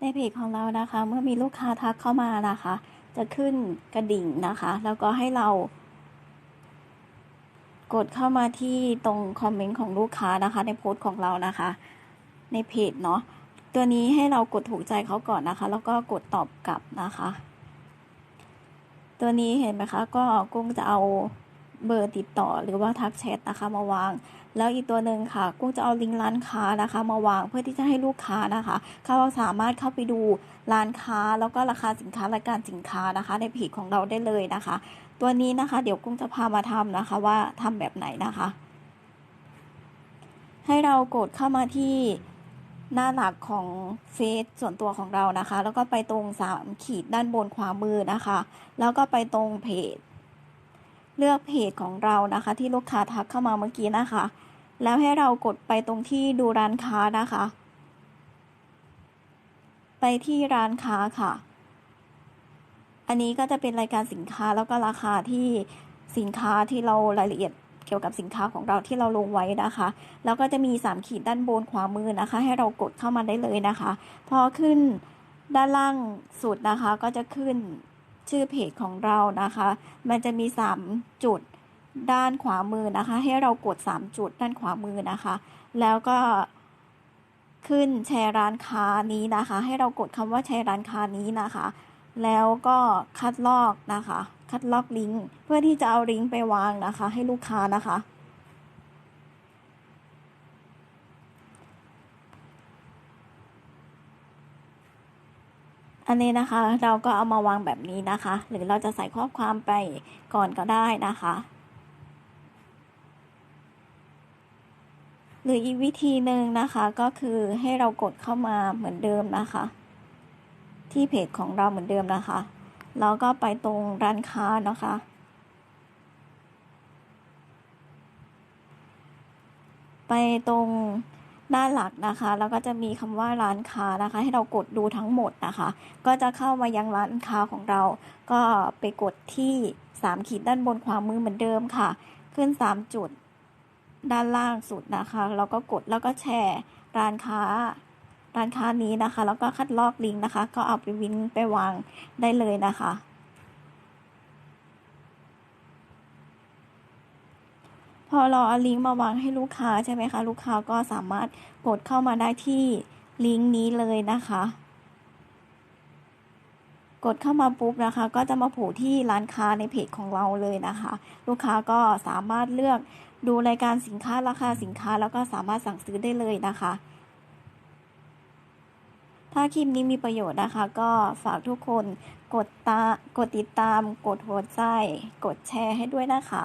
ในเพจของเรานะคะ เมื่อมีลูกค้าทักเข้ามานะคะ จะขึ้นกระดิ่งนะคะ แล้วก็ให้เรากดเข้ามาที่ตรงคอมเมนต์ของลูกค้านะคะ ในโพสต์ของเรานะคะ ในเพจเนาะตัวนี้ให้เรากดถูกใจเขาก่อนนะคะ แล้วก็กดตอบกลับนะคะ ตัวนี้เห็นไหมคะ ก็กุ้งจะเอา เบอร์ติดต่อหรือว่าทักแชทนะคะมาวาง แล้วอีกตัวหนึ่งค่ะกุ้งจะเอาลิงก์ร้านค้านะคะ มาวางเพื่อที่จะให้ลูกค้านะคะ เขาสามารถเข้าไปดูร้านค้าแล้วก็ราคาสินค้ารายการสินค้านะคะ ในเพจของเราได้เลยนะคะ ตัวนี้นะคะเดี๋ยวกุ้งจะพามาทำนะคะว่าทำแบบไหนนะคะ ให้เรากดเข้ามาที่หน้าหลักของเฟซส่วนตัวของเรานะคะ แล้วก็ไปตรงสามขีดด้านบนขวามือนะคะ แล้วก็ไปตรงเพจ เลือกเพจของเรานะคะ ที่ลูกค้าทักเข้ามาเมื่อกี้นะคะ แล้วให้เรากดไปตรงที่ดูร้านค้านะคะ ไปที่ร้านค้าค่ะ อันนี้ก็จะเป็นรายการสินค้าแล้วก็ราคาที่สินค้าที่เรารายละเอียดเกี่ยวกับสินค้าของเราที่เราลงไว้นะคะ แล้วก็จะมี 3 ขีดด้านบนขวามือนะคะ ให้เรากดเข้ามาได้เลยนะคะ พอขึ้นด้านล่างสุดนะคะก็จะขึ้น ชื่อเพจของเรานะคะ มันจะมี 3 จุดด้านขวามือนะคะ ให้เรากด 3 จุดด้านขวามือนะคะ แล้วก็ขึ้นแชร์ร้านค้านี้นะคะ ให้เรากดคำว่าแชร์ร้านค้านี้นะคะ แล้วก็คัดลอกนะคะ คัดลอกลิงก์เพื่อที่จะเอาลิงก์ไปวางนะคะ ให้ลูกค้านะคะ อันนี้นะคะเราก็เอามาวางแบบนี้นะคะ หรือเราจะใส่ข้อความไปก่อนก็ได้นะคะ หรืออีกวิธีหนึ่งนะคะก็คือให้เรากดเข้ามาเหมือนเดิมนะคะ ที่เพจของเราเหมือนเดิมนะคะ แล้วก็ไปตรงร้านค้านะคะไปตรง ด้านหลักนะคะ แล้วก็จะมีคำว่าร้านค้านะคะ ให้เรากดดูทั้งหมดนะคะ ก็จะเข้ามายังร้านค้าของเรา ก็ไปกดที่ 3 ขีดด้านบนขวามือเหมือนเดิมค่ะ ขึ้น 3 จุด ด้านล่างสุดนะคะแล้วก็กดแล้วก็แชร์ร้านค้า ร้านค้านี้นะคะ แล้วก็คัดลอกลิงก์นะคะ ก็เอาไปวินไปวางได้เลยนะคะ พอเราเอาลิงก์มาวางให้ลูกค้าใช่ไหมคะ ลูกค้าก็สามารถกดเข้ามาได้ที่ลิงก์นี้เลยนะคะ กดเข้ามาปุ๊บนะคะ ก็จะมาผล่ที่ร้านค้าในเพจของเราเลยนะคะ ลูกค้าก็สามารถเลือกดูรายการสินค้าราคาสินค้าแล้วก็สามารถสั่งซื้อได้เลยนะคะ ถ้าคลิปนี้มีประโยชน์นะคะ ก็ฝากทุกคนกดตากดติดตาม กดหัวใจ กดแชร์ให้ด้วยนะคะ